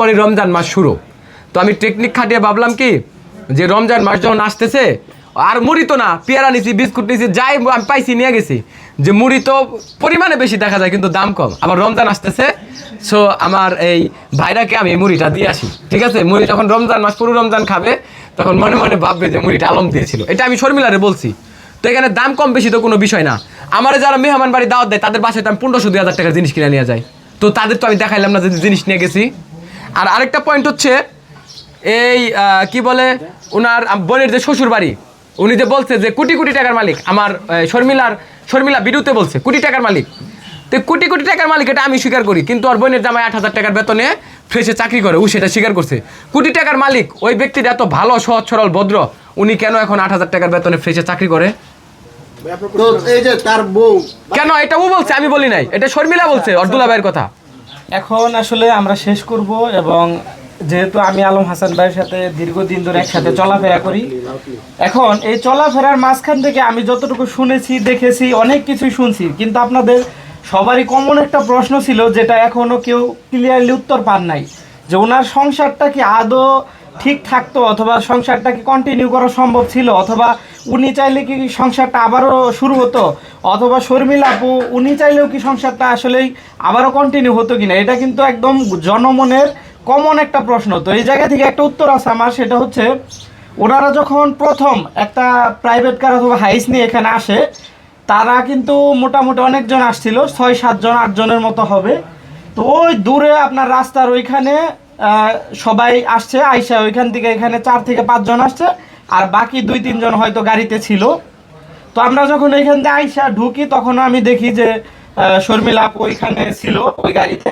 পরে রমজান মাস শুরু। তো আমি টেকনিক খাটিয়ে ভাবলাম কি, যে রমজান মাস যখন আসতেছে, আর মুড়ি তো না, পেয়ারা নিছি, বিস্কুট নিছি, যাই আমি পাইছি, নিয়ে গেছি। যে মুড়ি তো পরিমাণে বেশি দেখা যায়, কিন্তু দাম কম। আবার রমজান আসতেছে সো আমার এই ভাইরাকে আমি মুড়িটা দিয়ে আসি, ঠিক আছে? মুড়ি যখন রমজান মাস, পুরো রমজান খাবে, তখন মনে মনে ভাববে যে মুড়িটা আলম দিয়েছিল। এটা আমি শর্মিলারে বলছি। তো এখানে দাম কম বেশি তো কোনো বিষয় না। আমার যারা মেহমান বাড়ি দাওয়াত দেয়, তাদের বাসায় তো আমি পনেরোশো, দুই হাজার টাকার জিনিস কিনে নিয়ে যাই। তো তাদের তো আমি দেখাইলাম না যে জিনিস নিয়ে গেছি। আর আরেকটা পয়েন্ট হচ্ছে এই কি বলে ওনার বোনের যে শ্বশুর বাড়ি উনি যে বলছে যে কোটি কোটি টাকার মালিক আমার শর্মিলার শর্মিলা বিরুতে বলছে কোটি টাকার মালিক। তো কোটি কোটি টাকার মালিক এটা আমি স্বীকার করি কিন্তু ওর বোনের জামাই আট হাজার টাকার বেতনে ফ্রেশে চাকরি করে ও সেটা স্বীকার করছে। কোটি টাকার মালিক ওই ব্যক্তির এত ভালো সহজ সরল ভদ্র উনি কেন এখন আট হাজার টাকার বেতনে ফ্রেশে চাকরি করে? তো এই যে তার বউ কেন? এটা ও বলছে আমি বলি নাই। এটা শর্মিলা বলছে অর্দুলা ভাইয়ের কথা। এখন আসলে আমরা শেষ করব এবং যেহেতু আমি আলম হাসান ভাইয়ের সাথে দীর্ঘদিন ধরে একসাথে চলাফেরা করি, এখন এই চলাফেরার মাঝখান থেকে আমি যতটুকু শুনেছি, দেখেছি, অনেক কিছুই শুনছি, কিন্তু আপনাদের সবারই কমন একটা প্রশ্ন ছিল, যেটা এখনও কেউ ক্লিয়ারলি উত্তর পান নাই, যে ওনার সংসারটা কি আদৌ ঠিক থাকতো অথবা সংসারটা কি কন্টিনিউ করা সম্ভব ছিল? অথবা উনি চাইলে কি সংসারটা আবারও শুরু হতো? অথবা শর্মিলা আপু, উনি চাইলেও কি সংসারটা আসলেই আবারও কন্টিনিউ হতো কিনা? এটা কিন্তু একদম জনমনের কমন একটা প্রশ্ন। তো এই জায়গা থেকে একটা উত্তর আছে আমার, সেটা হচ্ছে ওনারা যখন প্রথম একটা প্রাইভেট কার অথবা হাইস নিয়ে এখানে আসে, তারা কিন্তু মোটামুটি অনেকজন আসছিল, ছয়, সাতজন, আটজনের মতো হবে। তো ওই দূরে আপনার রাস্তার ওইখানে সবাই আসছে, আইসা ওইখান থেকে এখানে চার থেকে পাঁচজন আসছে, আর বাকি দুই, তিনজন হয়তো গাড়িতে ছিল। তো আমরা যখন ওইখান থেকে আইসা ঢুকি, তখন আমি দেখি যে শর্মিলা ওইখানে ছিল ওই গাড়িতে।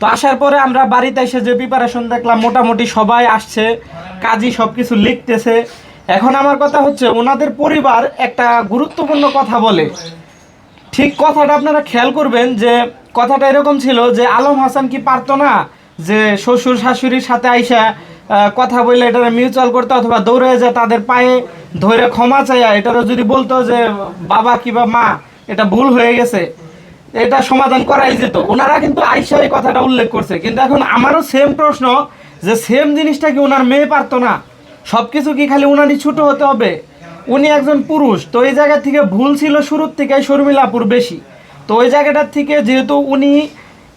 তো আসার পরে আমরা বাড়িতে এসে যে প্রিপারেশন দেখলাম, মোটামুটি সবাই আসছে কাজী সব কিছু লিখতেছে। এখন আমার কথা হচ্ছে, ওনাদের পরিবার একটা গুরুত্বপূর্ণ কথা বলে। ঠিক কথাটা আপনারা খেয়াল করবেন যে, কথাটা এরকম ছিল যে, আলম হাসান কি পারতো না? যে শ্বশুর শাশুড়ির সাথে আইসা কথা বললে এটা মিউচুয়াল করতে অথবা দৌড়ে যা তাদের পায়ে ধরে ক্ষমা চাইয়া, এটারও যদি বলতো যে বাবা কিংবা মা, এটা ভুল হয়ে গেছে, এটা সমাধান করাই যেত। ওনারা কিন্তু আইসা এই কথাটা উল্লেখ করছে। কিন্তু এখন আমারও সেম প্রশ্ন, যে সেম জিনিসটা কি ওনার মেয়ে পারতো না? সব কিছু কি খালি উনারই ছোট হতে হবে? উনি একজন পুরুষ, তো এই জায়গা থেকে ভুল ছিল শুরুর থেকে শর্মিলাপুর বেশি। তো ওই জায়গাটার থেকে যেহেতু উনি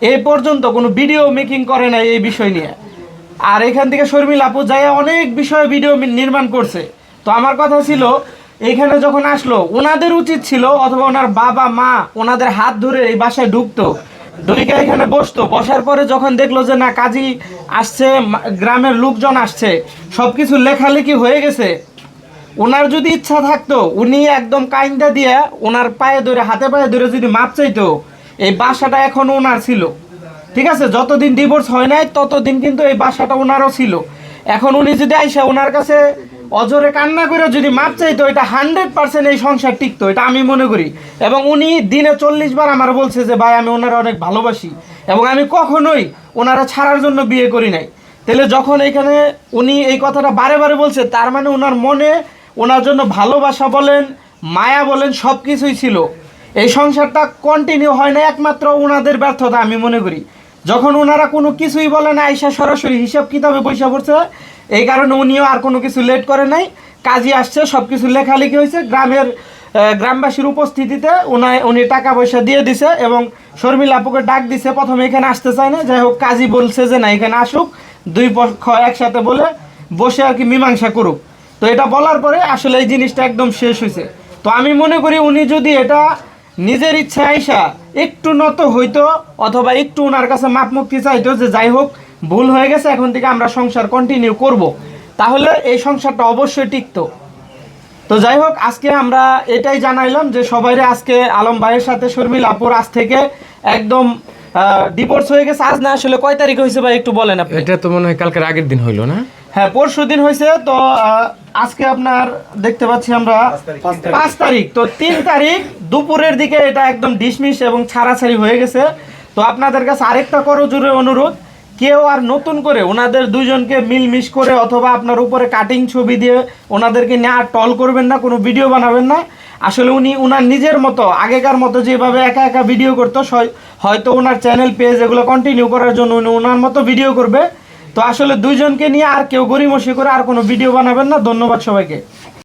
এই পর্যন্ত কোনো ভিডিও মেকিং করে নাই এই বিষয় নিয়ে। আর এখান থেকে শর্মিলা আপু যাই অনেক বিষয়ে ভিডিও নির্মাণ করছে। তো আমার কথা ছিল, এখানে যখন আসলো, ওনাদের উচিত ছিল অথবা ওনার বাবা, মা ওনাদের হাত ধরে এই বাসায় ঢুকতো। ঢুকে এখানে বসতো। বসার পরে যখন দেখল যে না, কাজী আসছে গ্রামের লোকজন আসছে সব কিছু লেখালেখি হয়ে গেছে। ওনার যদি ইচ্ছা থাকতো, উনি একদম কাইন্দা দিয়ে ওনার পায়ে ধরে, হাতে পায়ে ধরে যদি মাপ চাইতো এই বাসাটা এখন ওনার ছিল। ঠিক আছে? যতদিন ডিভোর্স হয় নাই, ততদিন কিন্তু এই বাসাটা ওনারও ছিল। এখন উনি যদি আইসা ওনার কাছে অজরে কান্না করে যদি মাপ চাইতো, এটা হান্ড্রেড পার্সেন্ট এই সংসার টিকতো, এটা আমি মনে করি। এবং উনি দিনে চল্লিশ বার আমার বলছে যে, ভাই, আমি ওনারা অনেক ভালোবাসি এবং আমি কখনোই ওনারা ছাড়ার জন্য বিয়ে করি নাই। তাহলে যখন এখানে উনি এই কথাটা বারে বারে বলছে, তার মানে ওনার মনে ওনার জন্য ভালোবাসা বলেন, মায়া বলেন সব কিছুই ছিল। এই সংসারটা কন্টিনিউ হয় না, একমাত্র ওনাদের ব্যর্থতা আমি মনে করি। যখন ওনারা কোনো কিছুই বলে না, আইসা সরাসরি হিসাব কিতাবে পয়সা পড়ছে, এই কারণে উনিও আর কোনো কিছু লেট করে নাই। কাজই আসছে সব কিছু লেখালেখি হয়েছে। গ্রামের গ্রামবাসীর উপস্থিতিতে উনায়, উনি টাকা পয়সা দিয়ে দিছে এবং শর্মিলা আপুকে ডাক দিছে, প্রথমে এখানে আসতে চায় না। যাই হোক, কাজী বলছে যে, না, এখানে আসুক। দুই পক্ষ একসাথে বলে বসে আর কি মীমাংসা করুক। তো এটা বলার পরে আসলে এই জিনিসটা একদম শেষ হয়েছে। তো আমি মনে করি উনি যদি এটা নিজের ইচ্ছা আইসা একটু নত হইতো অথবা একটু ওনার কাছে মাপ মুক্তি চাইতো যে যাই হোক ভুল হয়ে গেছে এখন থেকে আমরা সংসার কন্টিনিউ করব। তাহলে এই সংসারটা অবশ্যই টিকতো। তো যাই হোক আজকে আমরা এটাই জানাইলাম যে সবাইরে আজকে আলম ভাইয়ের সাথে শর্মিল আপুর আজ থেকে একদম ডিভোর্স হয়ে গেছে। আজ না আসলে কয় তারিখ হয়েছে ভাই একটু বলেন আপনি? এটা তো মনে হয় কালকের আগের দিন হইল না? হ্যাঁ পরশু দিন হয়েছে তো আজকে আপনার দেখতে পাচ্ছি আমরা পাঁচ তারিখ। তো তিন তারিখ দুপুরের দিকে এটা একদম ডিসমিস এবং ছাড়াছাড়ি হয়ে গেছে। তো আপনাদের কাছে আরেকটা করো জোরে অনুরোধ কেউ আর নতুন করে ওনাদের দুইজনকে মিলমিশ করে অথবা আপনার উপরে কাটিং ছবি দিয়ে ওনাদেরকে নিয়ে আর টল করবেন না কোনো ভিডিও বানাবেন না। আসলে উনি ওনার নিজের মতো আগেকার মতো যেভাবে একা একা ভিডিও করতো হয়তো ওনার চ্যানেল পেজ এগুলো কন্টিনিউ করার জন্য উনি ওনার মতো ভিডিও করবে। তো আসলে দুইজনকে নিয়ে আর কেউ গরিমসি করে আর কোনো ভিডিও বানাবেন না। ধন্যবাদ সবাইকে।